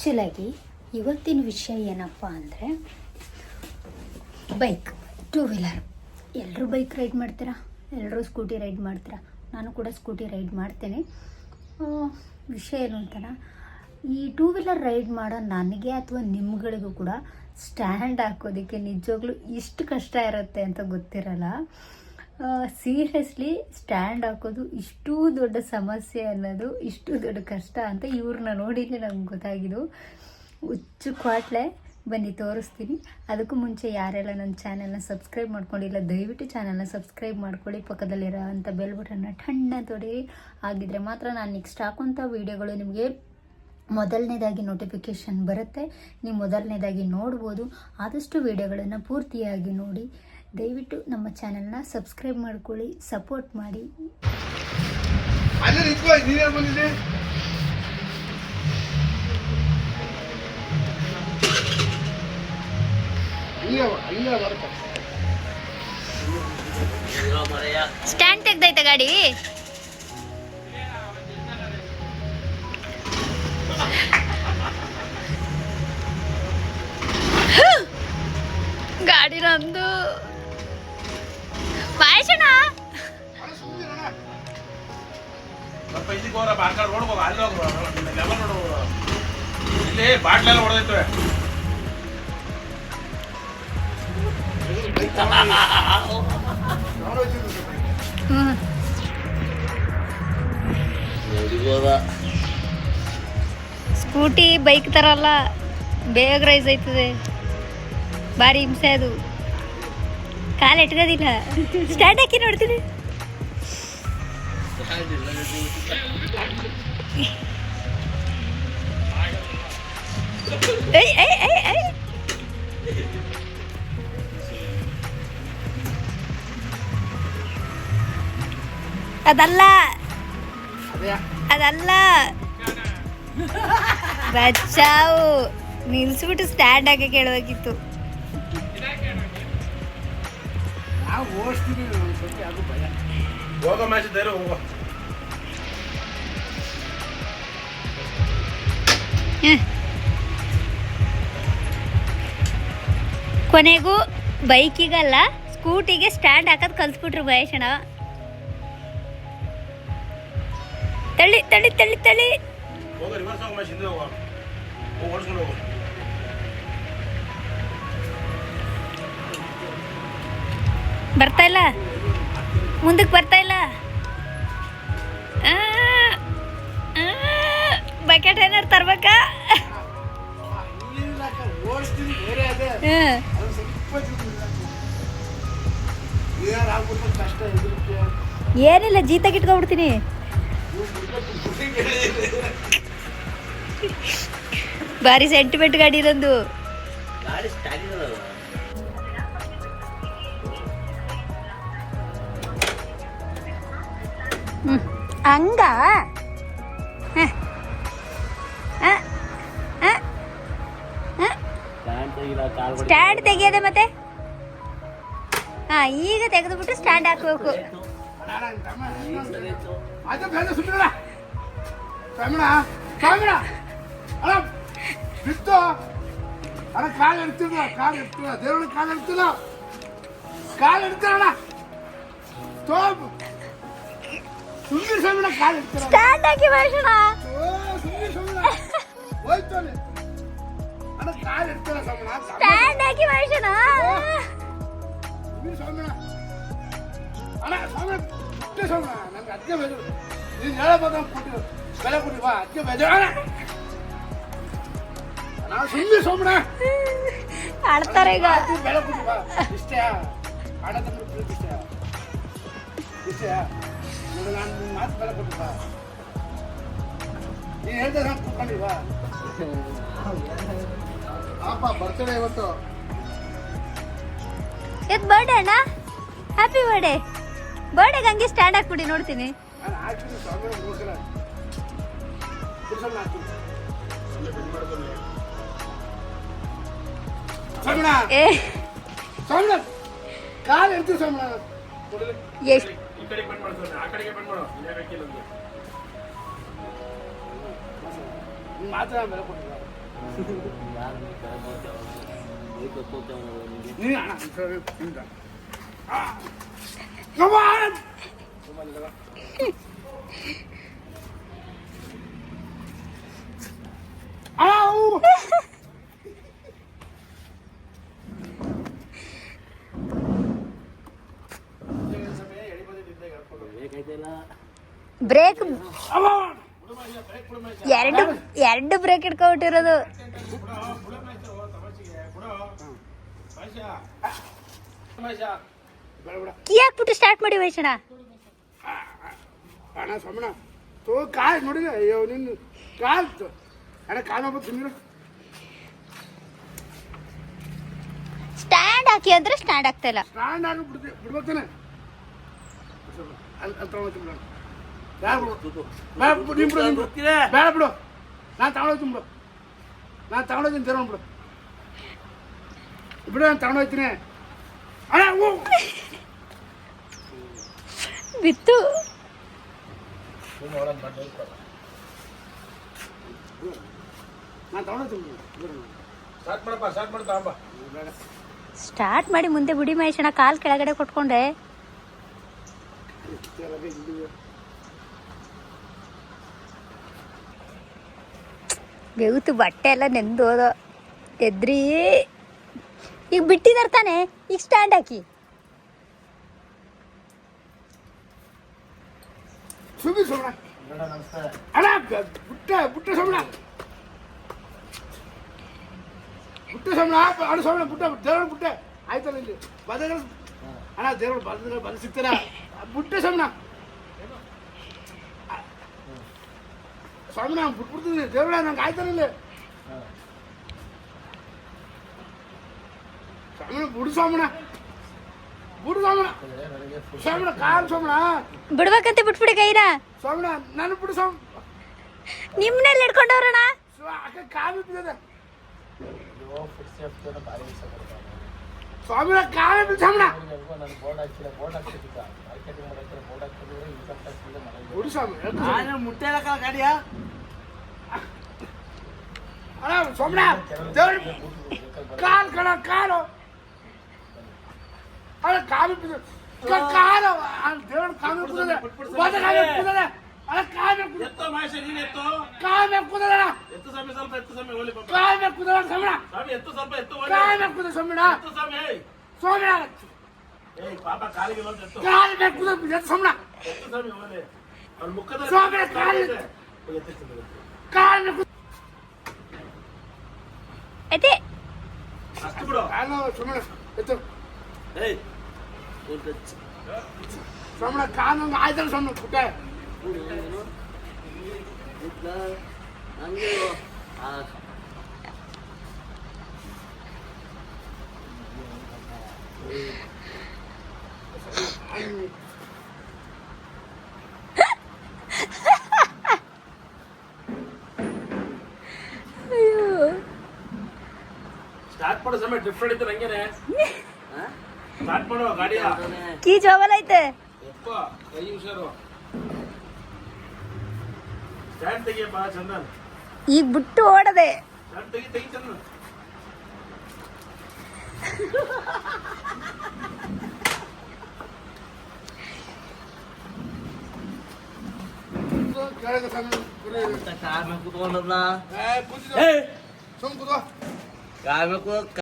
ಆ್ಯಕ್ಚುಲಾಗಿ ಇವತ್ತಿನ ವಿಷಯ ಏನಪ್ಪ ಅಂದರೆ ಬೈಕ್ ಟೂ ವೀಲರ್ ಎಲ್ಲರೂ ಬೈಕ್ ರೈಡ್ ಮಾಡ್ತೀರಾ? ಎಲ್ಲರೂ ಸ್ಕೂಟಿ ರೈಡ್ ಮಾಡ್ತೀರಾ? ನಾನು ಕೂಡ ಸ್ಕೂಟಿ ರೈಡ್ ಮಾಡ್ತೇನೆ. ವಿಷಯ ಏನು ಅಂತಾರ ಈ ಟೂ ವೀಲರ್ ರೈಡ್ ಮಾಡೋ ನನಗೆ ಅಥವಾ ನಿಮ್ಗಳಿಗೂ ಕೂಡ ಸ್ಟ್ಯಾಂಡ್ ಹಾಕೋದಕ್ಕೆ ನಿಜವಾಗ್ಲೂ ಇಷ್ಟು ಕಷ್ಟ ಇರುತ್ತೆ ಅಂತ ಗೊತ್ತಿರಲ್ಲ. ಸೀರಿಯಸ್ಲಿ ಸ್ಟ್ಯಾಂಡ್ ಹಾಕೋದು ಇಷ್ಟು ದೊಡ್ಡ ಸಮಸ್ಯೆ ಅನ್ನೋದು, ಇಷ್ಟು ದೊಡ್ಡ ಕಷ್ಟ ಅಂತ ಇವ್ರನ್ನ ನೋಡಿದ್ರೆ ನಮ್ಗೆ ಗೊತ್ತಾಗಿದ್ದು. ಹುಚ್ಚು ಕ್ವಾಟ್ಲೆ, ಬನ್ನಿ ತೋರಿಸ್ತೀನಿ. ಅದಕ್ಕೂ ಮುಂಚೆ ಯಾರೆಲ್ಲ ನನ್ನ ಚಾನೆಲ್ನ ಸಬ್ಸ್ಕ್ರೈಬ್ ಮಾಡ್ಕೊಂಡಿಲ್ಲ, ದಯವಿಟ್ಟು ಚಾನೆಲ್ನ ಸಬ್ಸ್ಕ್ರೈಬ್ ಮಾಡ್ಕೊಳ್ಳಿ. ಪಕ್ಕದಲ್ಲಿರೋ ಅಂಥ ಬೆಲ್ ಬಟನ್ನ ಠಣ್ಣ ತೊಡಿ. ಆಗಿದ್ರೆ ಮಾತ್ರ ನಾನು ನೆಕ್ಸ್ಟ್ ಹಾಕೋಂಥ ವೀಡಿಯೋಗಳು ನಿಮಗೆ ಮೊದಲನೇದಾಗಿ ನೋಟಿಫಿಕೇಷನ್ ಬರುತ್ತೆ. ನೀವು ಮೊದಲನೇದಾಗಿ ನೋಡ್ಬೋದು. ಆದಷ್ಟು ವೀಡಿಯೋಗಳನ್ನು ಪೂರ್ತಿಯಾಗಿ ನೋಡಿ. ದಯವಿಟ್ಟು ನಮ್ಮ ಚಾನೆಲ್ನ ಸಬ್ಸ್ಕ್ರೈಬ್ ಮಾಡ್ಕೊಳ್ಳಿ ಸಪೋರ್ಟ್ ಮಾಡಿ. ಸ್ಟ್ಯಾಂಡ್ ತೆಗ್ದೈತೆ ಗಾಡಿ? ಗಾಡಿ ನಂದು ಪಾಯಸಣ ಸ್ವಲ್ಪ ಇದಕ್ಕೆ ಹೋಗ್ರ ಆ ಕಡೆ ರೋಡ್ ಹೋಗ ಅಲ್ಲಿ ಹೋಗ್ರ ಲೆವೆಲ್ ನೋಡು. ಇಲ್ಲಿ ಬಾಟ್ಲೆಲ್ಲ ಸ್ಕೂಟಿ ಬೈಕ್ ತರಲ್ಲ ಬೇಗ ರೈಸ್ ಆಯ್ತದೆ. ಭಾರಿ ಹಿಂಸೆ ಅದು. ಕಾಲು ಎಟ್ಕೋದಿಲ್ಲ. ಸ್ಟ್ಯಾಂಡ್ ಹಾಕಿ ನೋಡ್ತೀನಿ. ಅದಲ್ಲ ಅದೇ ಅದಲ್ಲ. ಬಚ್ಚಾವು. ನಿಲ್ಸ್ಬಿಟ್ಟು ಸ್ಟ್ಯಾಂಡ್ ಆಗಿ ಕೇಳಬೇಕಿತ್ತು. ನಾವು ಓಡಿಸ್ತೀವಿ ಒಂದು ಸ್ವಲ್ಪ ಅದು ಭಯ. ಹೋಗೋ ಮ್ಯಾಚ್ ಧೈರ್ಯ ಹೋಗೋ. ಕೊನೆಗೂ ಬೈಕಿಗಲ್ಲ ಸ್ಕೂಟಿಗೆ ಸ್ಟ್ಯಾಂಡ್ ಹಾಕೋದು ಕಲ್ಸ್ಬಿಟ್ರು ಮಹೇಶಣ್ಣ ತಳ್ಳಿ ತಳ್ಳಿ ತಳ್ಳಿ ತಳ್ಳಿ. ಬರ್ತಾ ಇಲ್ಲ? ಮುಂದಕ್ಕೆ ಬರ್ತಾ ಇಲ್ಲ? ಬಕೆಟ್ ಏನಾರು ತರ್ಬೇಕಾ? ಏನಿಲ್ಲ ಜೀತಾಗ ಇಟ್ಕೊಂಡ್ಬಿಡ್ತೀನಿ ಭಾರಿ ಸೆಂಟಿಮೆಂಟ್ ಗಾಡಿ ಇದೊಂದು. ಹಂಗ ಹ. ಹ. ಹ. ಹ. ಸ್ಟ್ಯಾಂಡ್ ತೆಗಿಯೋದೆ ಮತ್ತೆ ಹಾ ಈಗ ತೆಗೆದುಬಿಟ್ಟು ಸ್ಟ್ಯಾಂಡ್ ಹಾಕ್ಬೇಕು ಅದು ಬೇಡ ಸುಮ್ಮನೆ ಸ್ವಾಮಿಣ ಸ್ವಾಮಿಣ ಅಲ್ಲ ಬಿತ್ತು ಅಲ್ಲ ಕಾಲು ಇಡ್ತಿಲ್ಲ ಕಾಲು ಇಡ್ತಿಲ್ಲ ದೇವ್ರ ಕಾಲು ಇಡ್ತಿಲ್ಲ ಕಾಲು ಇಡ್ತಾರಣ ತೋಬ್ ಕಾಲು ಇಡ್ತಾರ ಸ್ವಾಮಿಣ ಸ್ಟ್ಯಾಂಡ್ ಹಾಕಿ ಭಾಷಣ ಸುಮ್ಮನೆ ಸ್ವಾಮಿಣ ಅಣ್ಣ ಸ್ವಾಮಿಣ ಬಿಟ್ಟೆ ಸ್ವಾಮಿಣ ನನ್ಗೆ ಅದಕ್ಕೆ ಬೇಜಾರು ನೀನು ಹೇಳಬೇಕು ಕೊಟ್ಟಿರು ಬೆಲೆ ಕೊಡಿ ಬಾ ಅದಕ್ಕೆ ಬೇಜಾರು ಅಣ್ಣ ನಾವು ಸುಮ್ಮನೆ ಸ್ವಾಮಿಣ ಆಡ್ತಾರೆ ಈಗ ಮಾತು ಬೆಲೆ ಕೊಡಿ ಬಾ ಇಷ್ಟೇ ಹಣ ತಂದು ಪ್ರೀತಿ ಇಷ್ಟೇ ಇಷ್ಟೇ ನೋಡು ನಾನು ಮಾತು ಬೆಲೆ ಕೊಟ್ಟಿಲ್ಲ ನೀನು ಹೇಳ್ದೆ ನಾನು ಕೂತ್ಕೊಂಡಿ ಪಾಪ ಬರ್ತಡೇ ಇವತ್ತು. ಇವತ್ತು ಬರ್ಡೇ ಅಣ್ಣ? ಹ್ಯಾಪಿ ಬರ್ಡೇ ಬರ್ಡೇಗೆ ಹಂಗೆ ಸ್ಟ್ಯಾಂಡ್ ಹಾಕ್ಬಿಡಿ ನೋಡ್ತೀನಿ. ನಾನು ಹಾಕ್ತೀನಿ ಹಾಕ್ತೀನಿ. ಕಾಲು ಎಷ್ಟು ಈ ಕಡೆಗೆ ಬಂದ್ ಮಾಡ್ತಾರೆ ಆ ಕಡೆಗೆ ಬಂದ್ ಮಾಡು ಇಲ್ಲೇ ಬೇಕಿಲ್ಲ ಅಂದ್ರೆ ನೀನು ಮಾತ್ರ ಬೆಲೆ ಕೊಟ್ಟಿಲ್ಲ ನೀನು ಅಣ್ಣ ಸರಿ, ಹಿಂಗ. ಆ. Come on! ಔ! ಬ್ರೇಕ್ ಎರಡು ಎರಡು ಬ್ರೇಕ್ ಇಟ್ಕೊಬಿಟ್ಟಿರೋದು. ಯಾಕ್ಬಿಟ್ಟು ಸ್ಟಾರ್ಟ್ ಮಾಡಿ ವೈಷಣ ಅಣ್ಣ ಸೋಮಣ್ಣ ತೋ ಕಾಲ್ ನೋಡಿಲ್ಲ ಅಯ್ಯೋ ನಿನ್ನ ಕಾಲ್ ತೋ- ಅಣ್ಣ ಕಾಲ್ ಮಾಡ್ಬೋದು ಸುಮ್ಮನೆ ಸ್ಟ್ಯಾಂಡ್ ಹಾಕಿ ಅಂದ್ರೆ ಸ್ಟ್ಯಾಂಡ್ ಆಗ್ತಾ ಇಲ್ಲ. ಸ್ಟ್ಯಾಂಡ್ ಅಲ್ಲಿ ಅಲ್ಲಿ ತಗೊಂಡು ಬಿಡೋಣ ಬೇಡ ಬಿಡು. ಬೇಡ ಬಿಡು ನೀನ್ ಬಿಡು ನೀನ್ ಬಿಡು ಬೇಡ ಬಿಡು. ನಾನು ತಗೊಂಡೋಗ್ತೀನಿ ಬಿಡು. ನಾನು ತಗೊಂಡೋಗ್ತೀನಿ ತಗೊಂಡು ಬಿಡು. ಬಿಡು ನಾನು ತಗೊಂಡೋಗ್ತೀನಿ ಅಣ್ಣ ಹೂ. ಬಿತ್ತು. ನಾನು ತಗೊಂಡೋಗ್ತೀನಿ ಬಿಡು. ಬಿಡು. ಸ್ಟಾರ್ಟ್ ಮಾಡಪ್ಪ ಸ್ಟಾರ್ಟ್ ಮಾಡ್ತಾ ಬಾ ಸ್ಟಾರ್ಟ್ ಮಾಡಿ ಮುಂದೆ ಬಿಡಿ ಮಹೇಶಣ್ಣ ಕಾಲ್ ಕೆಳಗಡೆ ಕೊಟ್ಕೊಂಡೆ. ಬೆವುತು ಬಟ್ಟೆ ಎಲ್ಲ ನೆಂದು ಹೋದ ಎದ್ರಿ ಈಗ ಬಿಟ್ಟಿದಾರೆ ತಾನೆ ಈಗ ಸ್ಟ್ಯಾಂಡ್ ಹಾಕಿ ಸುಮ್ಮನೆ ಸೋಮಣ್ಣ ಅಣ್ಣ ಬ- ಬುಟ್ಟ ಬುಟ್ಟ ಸೋಮಣ್ಣ ಬುಟ್ಟ ಸೋಮಣ್ಣ ಬ- ಅಣ್ಣ ಸೋಮಣ್ಣ ಬುಟ್ಟ ದೇವರ ಬುಟ್ಟ ಆಯ್ತಲ್ಲ ಇಲ್ಲಿ ಬದಲ ಅಣ್ಣ ದೇವರು ಬದಲ ಬದ ಸಿಗ್ತಾರ ಬುಟ್ಟ ಸೋಮಣ್ಣ ಸ್ವಾಮಿನ ಬಿಟ್ಬಿಡ್ತೀನಿ ದೇವ್ರ ನಂಗೆ ಆಯ್ತಲ್ಲ ಇಲ್ಲಿ. ಬಿಡು ಬುಡು ಬಿಡು ಸ್ವಾಮಣ್ಣ ಸ್ವಾಮಣ್ಣ ಕಾಲ್ ಸ್ವಾಮಣ್ಣ ಬಿಡ್ಬೇಕಂತ ಬಿಟ್ಬಿಡಿ ಕೈರ ಸ್ವಾಮಣ್ಣ ನಾನು ಬಿಡು ಸ್ವಾಮಿ. ನಿಮ್ನೆಲ್ಲಿ ಹಿಡ್ಕೊಂಡವ್ರಣ ಕಾಲು ಬಿದ್ದದ. ಸ್ವಾಮಿನ ಕಾಲು ಬಿದ್ದು ಸ್ವಾಮಣ್ಣ ಬಿಡು ಸ್ವಾಮಿ ಸ್ವಾಮಿ. ಮುಟ್ಟೆ ಗಾಡಿಯಾ? ಅಣ್ಣ ಸ್ವಾಮಣ್ಣ ದೇವ್ರ ಕಾಲು ಕಣ ಕಾಲು. ಅಣ್ಣ ಕಾಲು ಕಾಲು ದೇವ್ರ ಕಾಲು ಕುದದೆ ಅಣ್ಣ ಕಾಲು ಕುದ ಎತ್ತೋ ಮಹೇಶ ನೀನ್ ಸ್ಟಾರ್ಟ್ ಮಾಡೋ ಸಮಯ ಡಿಫ್ರೆಂಟ್ ಇತ್ತು ನಂಗೇನೆ. ಸ್ಟಾರ್ಟ್ ಮಾಡೋ ಗಾಡಿಯ ಕೀ ಜೋಬಲ್ ಐತೆ. ಕೈ ಹುಷಾರು ಈಗ ಬಿಟ್ಟು ಓಡದೆ ಸ್ಟ್ಯಾಂಡ್ ತೆಗಿ ತೆಗಿ ಚಂದನ್ ಕೆಳಗೆ ಸ್ವಾಮಿ ಕುರಿ. ಕಾರ್ ಮೇಲೆ ಕುತ್ಕೊಂಡಲ್ಲ ಏ, ಕೂತಿದ್ದು. ಏ ಸುಮ್ ಕೂತ್ಕೋ. ಕಾರ್ ಮೇಲೆ